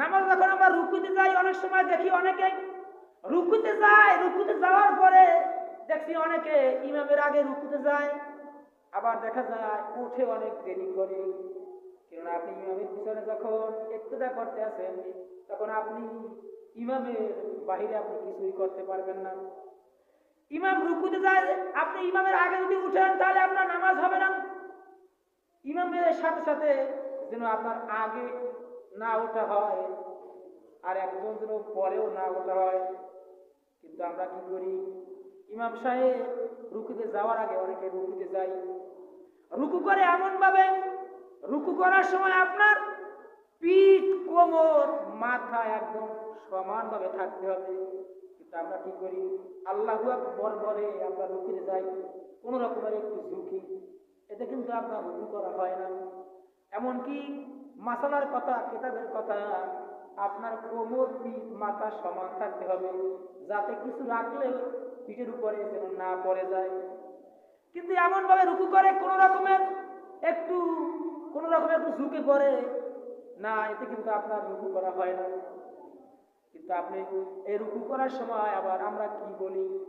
নামাজ যখন আমরা রুকুতে যাই, অনেক সময় দেখি অনেকে রুকুতে যায়, রুকুতে যাওয়ার পরে দেখছি অনেকে ইমামের আগে রুকুতে যায়, আবার দেখা যায় উঠে অনেক দেরি করে। কেননা আপনি ইমামের পিছনে যখন ইক্তদা করতে আসেন, তখন আপনি ইমামের বাহিরে আপনি কিছুই করতে পারবেন না। ইমাম রুকুতে যায়, আপনি ইমামের আগে যদি উঠেন, তাহলে আপনার নামাজ হবে না। ইমামের সাথে সাথে যেন আপনার আগে না ওঠা হয়। আর একজন যেন পরেও না ওঠা হয়। কিন্তু আমরা কি করি? ইমাম সাহেব রুকুতে যাওয়ার আগে অনেকে রুকুতে যাই। রুকু করে এমন ভাবে রুকু করার সময় আপনার পিঠ, কোমর, মাথা একদম সমানভাবে থাকতে হবে। কিন্তু আমরা কি করি? আল্লাহ আকবর বলে আমরা রুকুতে যাই। কোনো রকমের একটু ঝুঁকি। এতে কিন্তু আপনার রুকু করা হয় না। এমনকি মাসালার কথা, কেতাবের কথা, আপনার কোমর মাথা সমান থাকতে হবে। যাতে কিছু রাখলে পিঠের উপরে যেন না পড়ে যায়। কিন্তু এমন ভাবে রুকু করে কোন রকমের একটু, কোন রকমের একটু ঝুঁকে পড়ে, না, এতে কিন্তু আপনার রুকু করা হয় না। কিন্তু আপনি এই রুকু করার সময় আবার আমরা কি বলি?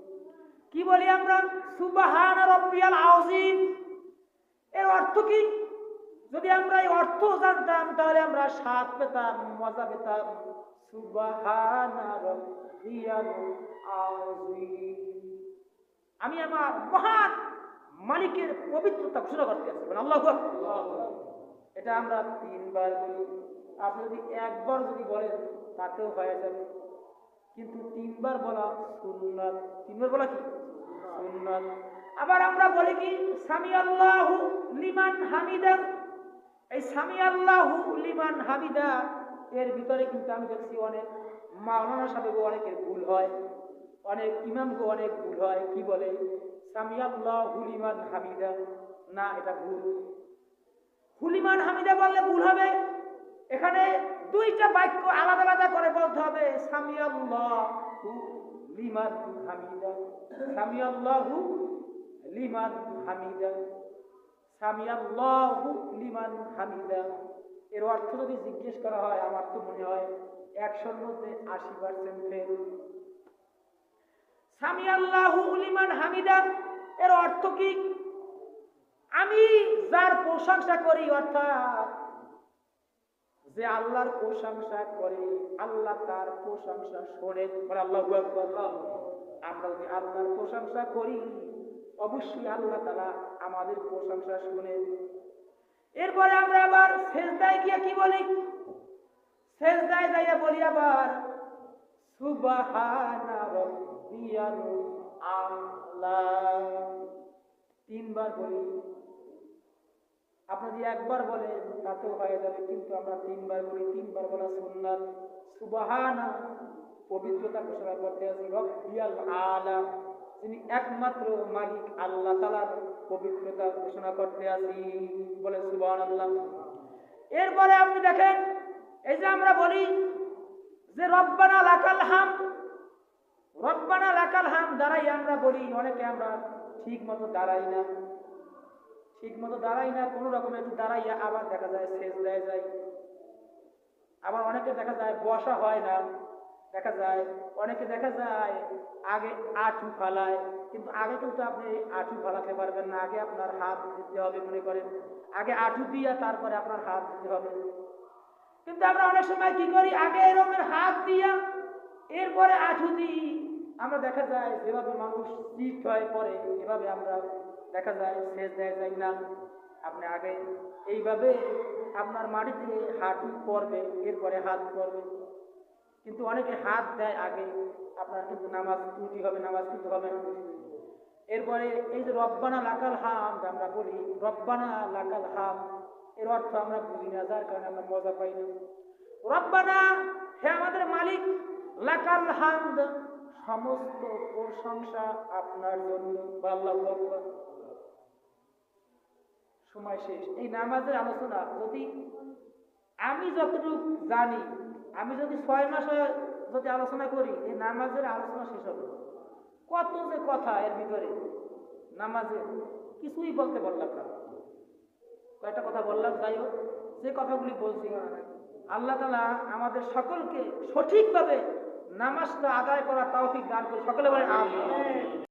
কি বলি আমরা? সুবাহান রব্বিয়াল আউজিম এর অর্থ কি? যদি আমরা এই অর্থ জানতাম, তাহলে আমরা স্বাদ পেতাম, মজা পেতাম। আমি আমার মহান মালিকের পবিত্রতা ঘোষণা করতে আসছি। বলেন, আল্লাহ এটা আমরা তিনবার বলি। আপনি যদি একবার যদি বলেন, তাতেও হয়ে যাবে। কিন্তু তিনবার বলা সুন্নাত। তিনবার বলা কি? সুন্নাত। আবার আমরা বলি কি সামি আল্লাহু লিমান হামিদা এই সামি আল্লাহু লিমান হামিদা, এর ভিতরে কিন্তু আমি দেখছি অনেক মাওলানা সাহেব অনেকের ভুল হয়, অনেক ইমামকে অনেক ভুল হয়, কি বলে? সামি আল্লাহু লিমান হামিদা, না, এটা ভুল। হুলিমান হামিদা বললে ভুল হবে। এখানে দুইটা বাক্য আলাদা আলাদা করে বলতে হবে। সামি আল্লাহু হামিদা সামি আল্লাহু হামিদা। সামি আল্লাহু লিমান হামিদা। এর অর্থ যদি জিজ্ঞেস করা হয়, আমার তো মনে হয় একশোর মধ্যে আশি পার্সেন্ট ফেল সামি আল্লাহু লিমান হামিদা, এর অর্থ কি? আমি যার প্রশংসা করি, অর্থাৎ যে আল্লাহর প্রশংসা করে, আল্লাহ তার প্রশংসা শোনেন। আল্লাহ আমরা যদি আল্লাহর প্রশংসা করি অবশ্যই আল্লাহ তালা আমাদের প্রশংসা শুনে। এরপরে আমরা আবার শেষদায় গিয়ে কি বলি? শেষদায় যাইয়া বলি আবার তিনবার বলি। আপনি যদি একবার বলে তাতেও হয়ে যাবে, কিন্তু আমরা তিনবার বলি। তিনবার বলা সুন্নাত। সুবাহানা পবিত্রতা ঘোষণা করতে আছি আলা। যিনি একমাত্র মালিক আল্লাহ তালার পবিত্রতা ঘোষণা করতে আসি। বলে সুবাহান আল্লাহ এরপরে আপনি দেখেন, এই যে আমরা বলি যে রব্বানা লাকাল হাম, রব্বানা লাকাল হাম দাঁড়াই আমরা বলি, অনেকে আমরা ঠিক মতো দাঁড়াই না। ঠিক মতো দাঁড়াই না, কোনো রকম একটু দাঁড়াইয়া আবার দেখা যায়, শেষ দেয় যায়। আবার অনেকে দেখা যায় বসা হয় না। দেখা যায়, অনেকে দেখা যায় আগে আঁচু ফালায়, কিন্তু আগে কিন্তু আপনি আঁচু ফালাতে পারবেন না। আগে আপনার হাত দিতে হবে মনে করেন। আগে আঁটু দিয়া তারপরে আপনার হাত দিতে হবে। কিন্তু আমরা অনেক সময় কি করি? আগে এরকমের হাত দিয়া এরপরে আঁঠু দিই। আমরা দেখা যায় যেভাবে মানুষ চিট হয় পরে এভাবে আমরা দেখা যায় শেষ দেয় যায় না। আপনি আগে এইভাবে আপনার মাটিতে হাঁটু পড়বে, এরপরে হাত পড়বে। কিন্তু অনেকে হাত দেয় আগে, আপনার কিন্তু নামাজ ত্রুটি হবে, নামাজ কিন্তু হবে না। এরপরে এই যে রব্বানা লাকাল হাম আমরা বলি, রব্বানা লাকাল হাম, এর অর্থ আমরা বুঝি না, যার কারণে আমরা মজা পাই না। রব্বানা, হে আমাদের মালিক, লাকাল হামদ সমস্ত প্রশংসা আপনার জন্য আল্লাহু সময় শেষ। এই নামাজের আলোচনা যদি আমি যতটুকু জানি, আমি যদি ছয় মাসে যদি আলোচনা করি, এই নামাজের আলোচনা শেষ হবে। কত যে কথা এর ভিতরে নামাজে কিছুই বলতে পারলাম না। কয়েকটা কথা বললাম, যাই হোক, যে কথাগুলি বলছি, আল্লাহ তালা আমাদের সকলকে সঠিকভাবে নামাজটা আদায় করার তৌফিক দান করে সকলে বলে